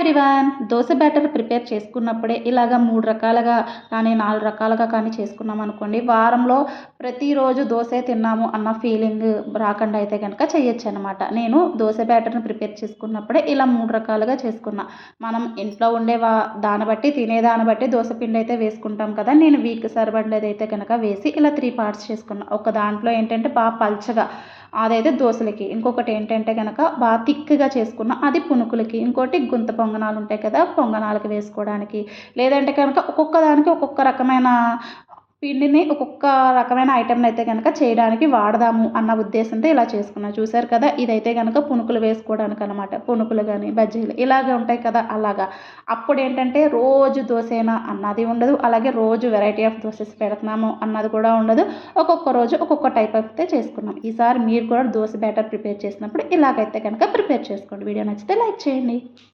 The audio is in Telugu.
ఎవ్రీవన్ దోశ బ్యాటర్ ప్రిపేర్ చేసుకున్నప్పుడే ఇలాగ మూడు రకాలుగా కానీ నాలుగు రకాలుగా కానీ చేసుకున్నాం అనుకోండి వారంలో ప్రతిరోజు దోశ తిన్నాము అన్న ఫీలింగ్ రాకుండా అయితే కనుక చేయొచ్చు అనమాట నేను దోశ బ్యాటర్ని ప్రిపేర్ చేసుకున్నప్పుడే ఇలా మూడు రకాలుగా చేసుకున్నా. మనం ఇంట్లో ఉండే వా దాన్ని బట్టి తినేదాన్ని బట్టి దోశ పిండి అయితే వేసుకుంటాం కదా నేను వీక్ సరిపడేది అయితే కనుక వేసి ఇలా త్రీ పార్ట్స్ చేసుకున్నా. ఒక దాంట్లో ఏంటంటే బాగా పల్చగా అదైతే దోశలకి ఇంకొకటి ఏంటంటే కనుక బాగా థిక్గా చేసుకున్న అది పునుకులకి. ఇంకోటి గుంత పొంగనాలు ఉంటాయి కదా పొంగనాలకి వేసుకోవడానికి. లేదంటే కనుక ఒక్కొక్క దానికి ఒక్కొక్క రకమైన పిండిని ఒక్కొక్క రకమైన ఐటెంని అయితే కనుక చేయడానికి వాడదాము అన్న ఉద్దేశంతో ఇలా చేసుకున్నాను చూసారు కదా? ఇదైతే కనుక పునుకులు వేసుకోవడానికి అనమాట పునుకులు కానీ బజ్జీలు ఇలాగే ఉంటాయి కదా? అలాగా. అప్పుడు ఏంటంటే రోజు దోశైనా అన్నది ఉండదు. అలాగే రోజు వెరైటీ ఆఫ్ దోశస్ పెడుతున్నాము అన్నది కూడా ఉండదు. ఒక్కొక్క రోజు ఒక్కొక్క టైప్ అయితే చేసుకున్నాం. ఈసారి మీరు కూడా దోశ బ్యాటర్ ప్రిపేర్ చేసినప్పుడు ఇలాగైతే కనుక ప్రిపేర్ చేసుకోండి. వీడియో నచ్చితే లైక్ చేయండి.